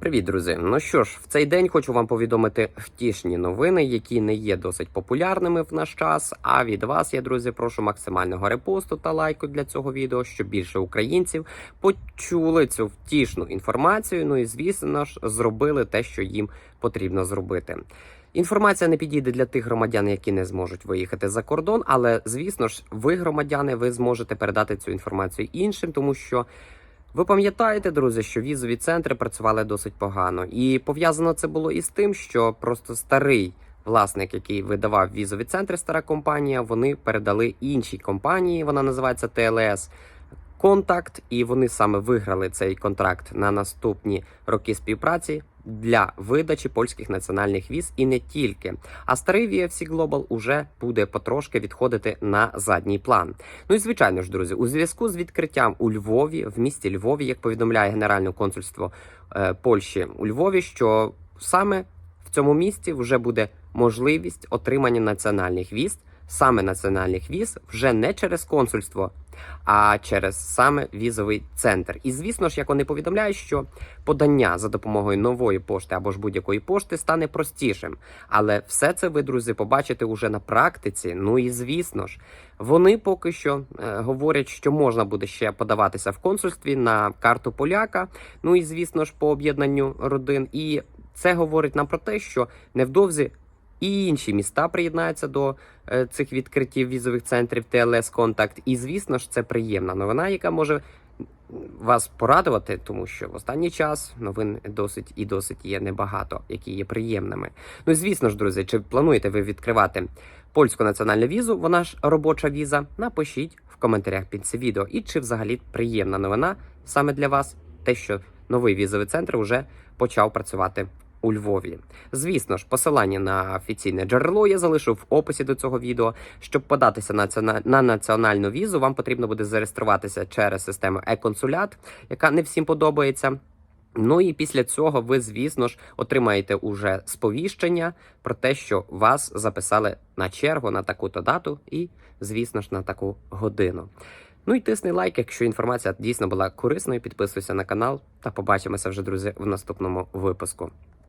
Привіт, друзі! Ну що ж, в цей день хочу вам повідомити втішні новини, які не є досить популярними в наш час. А від вас я, друзі, прошу максимального репосту та лайку для цього відео, щоб більше українців почули цю втішну інформацію. Ну і звісно ж, зробили те, що їм потрібно зробити. Інформація не підійде для тих громадян, які не зможуть виїхати за кордон, але звісно ж, ви, громадяни, ви зможете передати цю інформацію іншим, тому що. Ви пам'ятаєте, друзі, що візові центри працювали досить погано, і пов'язано це було із тим, що просто старий власник, який видавав візові центри, стара компанія, вони передали іншій компанії. Вона називається ТЛС. Контакт, і вони саме виграли цей контракт на наступні роки співпраці для видачі польських національних віз і не тільки. А старий VFC Global уже буде потрошки відходити на задній план. Ну і звичайно ж, друзі, у зв'язку з відкриттям у Львові, в місті Львові, як повідомляє Генеральне консульство е, Польщі у Львові, що саме в цьому місті вже буде можливість отримання національних віз, саме національних віз, вже не через консульство, а через саме візовий центр. І звісно ж, як вони повідомляють, що подання за допомогою нової пошти або ж будь-якої пошти стане простішим. Але все це ви, друзі, побачите уже на практиці. Ну і звісно ж, вони поки що е, говорять, що можна буде ще подаватися в консульстві на карту поляка. Ну і звісно ж, по об'єднанню родин. І це говорить нам про те, що невдовзі. І інші міста приєднаються до е, цих відкриттів візових центрів ТЛС Контакт. І звісно ж, це приємна новина, яка може вас порадувати, тому що в останній час новин досить і досить є небагато, які є приємними. Ну і звісно ж, друзі, чи плануєте ви відкривати польську національну візу? Вона ж робоча віза. Напишіть в коментарях під це відео. І чи взагалі приємна новина саме для вас, те, що новий візовий центр вже почав працювати. У Львові, звісно ж, посилання на офіційне джерело я залишу в описі до цього відео. Щоб податися на ціона- на національну візу, вам потрібно буде зареєструватися через систему e-консулят, яка не всім подобається. Ну і після цього ви, звісно ж, отримаєте уже сповіщення про те, що вас записали на чергу на таку-то дату і, звісно ж, на таку годину. Ну і тисни лайк, якщо інформація дійсно була корисною. Підписуйся на канал та побачимося вже, друзі, в наступному випуску.